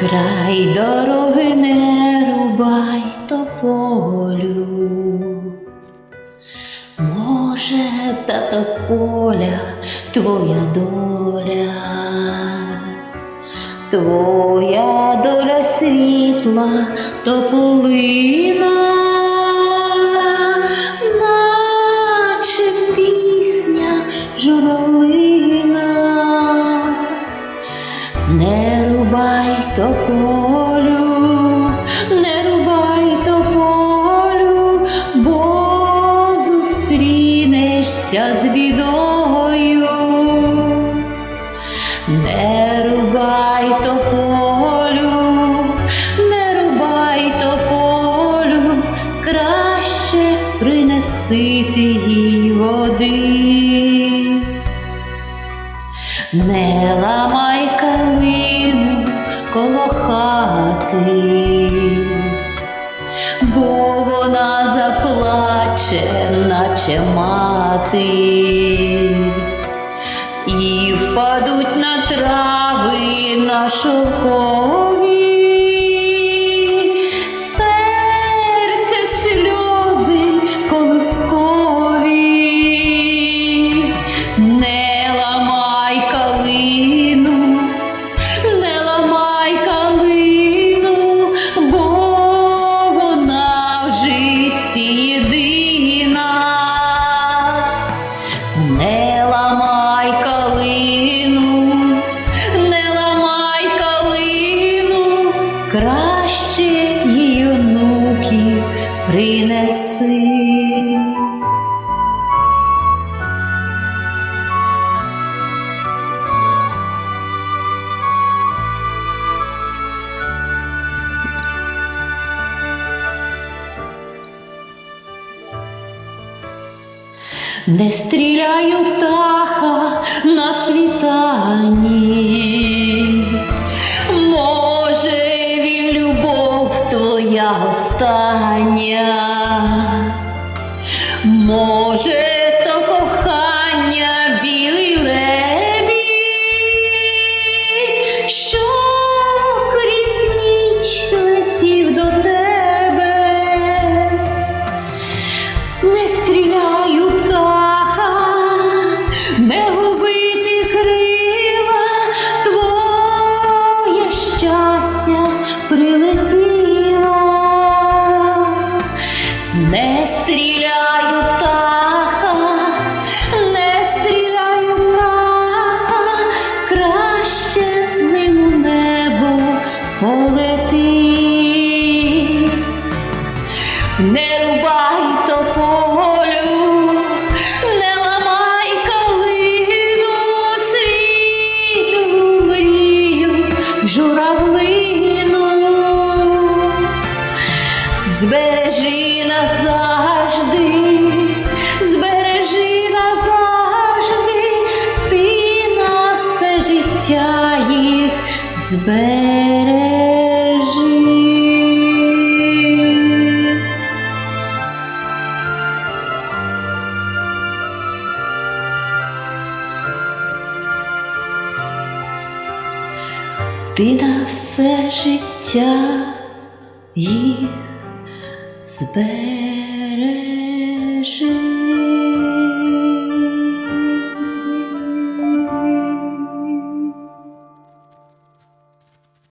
Край дороги не рубай тополю. Може, та поля твоя доля, твоя доля світла тополина, тополю, не рубай тополю, бо зустрінешся з бідою. Не рубай тополю, не рубай тополю, краще принеси ти їй води. Не ламай калину коло хати, бо вона заплаче, наче мати, і впадуть на трави на шовкові, житті єдина. Не ламай калину, не ламай калину, краще її онуків принеси. Не стріляю птаха на світанні. Може, він любов твоя остання. Може, не губити крила, твоє щастя прилетіло. Не стріляю птаха, не стріляю птаха, краще з ним у небо полети. Не рубай тополю, журавлину. Збережи назавжди, збережи назавжди, ти на все життя їх збережи. ти на все життя їх збережи.